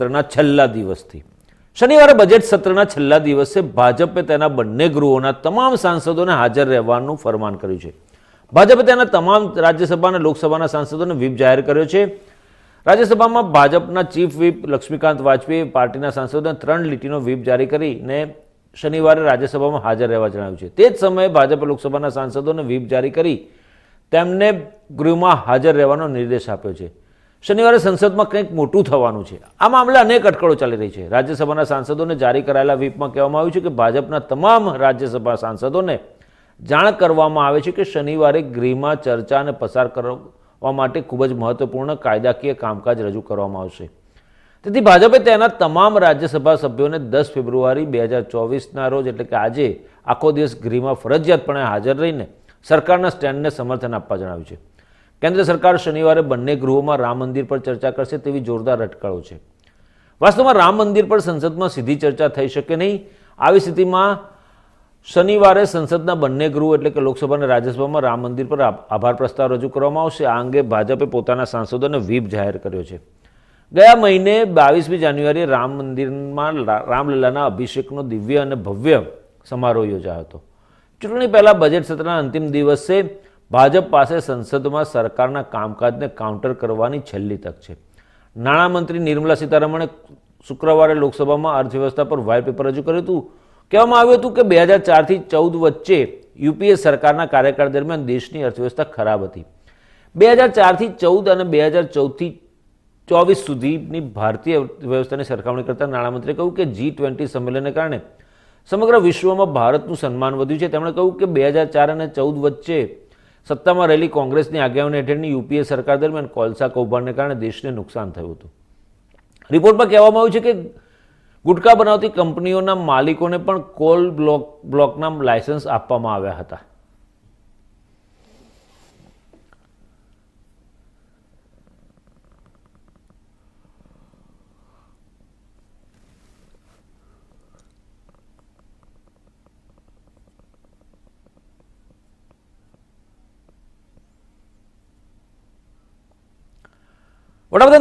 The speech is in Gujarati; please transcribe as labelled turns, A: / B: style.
A: સત્રના છેલ્લા દિવસથી. શનિવારે બજેટ સત્રના છેલ્લા દિવસે ભાજપે તેના બંને ગૃહોના તમામ સાંસદોને હાજર રહેવાનું ફરમાન કર્યું છે. ભાજપે તેના તમામ રાજ્યસભા અને લોકસભાના સાંસદોને વ્હીપ જાહેર કર્યો છે. રાજ્યસભામાં ભાજપના ચીફ વ્હીપ લક્ષ્મીકાંત વાજપેયી, પાર્ટીના સાંસદોને ત્રણ લીટીનો વ્હીપ જારી કરીને શનિવારે રાજ્યસભામાં હાજર રહેવા જણાવ્યું છે. તે જ સમયે ભાજપે લોકસભાના સાંસદોને વ્હીપ જારી કરી તેમને ગૃહમાં હાજર રહેવાનો નિર્દેશ આપ્યો છે. શનિવારે સંસદમાં કંઈક મોટું થવાનું છે. આ મામલે અનેક અટકળો ચાલી રહી છે. રાજ્યસભાના સાંસદોને જારી કરાયેલા વ્હીપમાં કહેવામાં આવ્યું છે કે ભાજપના તમામ રાજ્યસભા સાંસદોને જાણ કરવામાં આવે છે કે શનિવારે ગૃહમાં ચર્ચા અને પસાર કરવા માટે ખૂબ જ મહત્વપૂર્ણ કાયદાકીય કામકાજ રજૂ કરવામાં આવશે. તેથી ભાજપે તેના તમામ રાજ્યસભા સભ્યોને દસ ફેબ્રુઆરી બે હજાર ચોવીસના રોજ એટલે કે આજે આખો દિવસ ગૃહમાં ફરજિયાતપણે હાજર રહીને સરકારના સ્ટેન્ડને સમર્થન આપવા જણાવ્યું છે. કેન્દ્ર સરકાર શનિવારે બંને ગૃહોમાં રામ મંદિર પર ચર્ચા કરશે તેવી જોરદાર અટકળો છે. વાસ્તવમાં રામ મંદિર પર સંસદમાં સીધી ચર્ચા થઈ શકે નહીં. આવી સ્થિતિમાં શનિવારે સંસદના બંને ગૃહ એટલે કે લોકસભા અને રાજ્યસભામાં રામ મંદિર પર આભાર પ્રસ્તાવ રજૂ કરવામાં આવશે. આ અંગે ભાજપે પોતાના સાંસદોને વ્હીપ જાહેર કર્યો છે. ગયા મહિને બાવીસમી જાન્યુઆરીએ રામ મંદિરમાં રામલીલાના અભિષેકનો દિવ્ય અને ભવ્ય સમારોહ યોજાયો હતો. ચૂંટણી પહેલાં બજેટ સત્રના અંતિમ દિવસે ભાજપ પાસે સંસદમાં સરકારના કામકાજને કાઉન્ટર કરવાની છેલ્લી તક છે. નાણામંત્રી નિર્મલા સીતારમણે શુક્રવારે લોકસભામાં અર્થવ્યવસ્થા પર વ્હાઇટ પેપર રજૂ કર્યું હતું. કહેવામાં આવ્યું હતું કે બે હજાર ચારથી ચૌદ વચ્ચે યુપીએ સરકારના કાર્યકાળ દરમિયાન દેશની અર્થવ્યવસ્થા ખરાબ હતી. બે હજાર ચારથી ચૌદ અને બે હજાર ચૌદથી ચોવીસ સુધીની ભારતીય વ્યવસ્થાની સરખામણી કરતાં નાણામંત્રીએ કહ્યું કે જી ટ્વેન્ટી સંમેલનને કારણે સમગ્ર વિશ્વમાં ભારતનું સન્માન વધ્યું છે. તેમણે કહ્યું કે બે હજાર ચાર અને ચૌદ વચ્ચે સત્તામાં રહેલી કોંગ્રેસની આગેવાની હેઠળની યુપીએ સરકાર દરમિયાન કોલસા કૌભાંડને કારણે દેશને નુકસાન થયું હતું. રિપોર્ટમાં કહેવામાં આવ્યું છે કે ગુટખા બનાવતી કંપનીઓના માલિકોને પણ કોલ બ્લોક બ્લોકના લાયસન્સ આપવામાં આવ્યા હતા. உடனே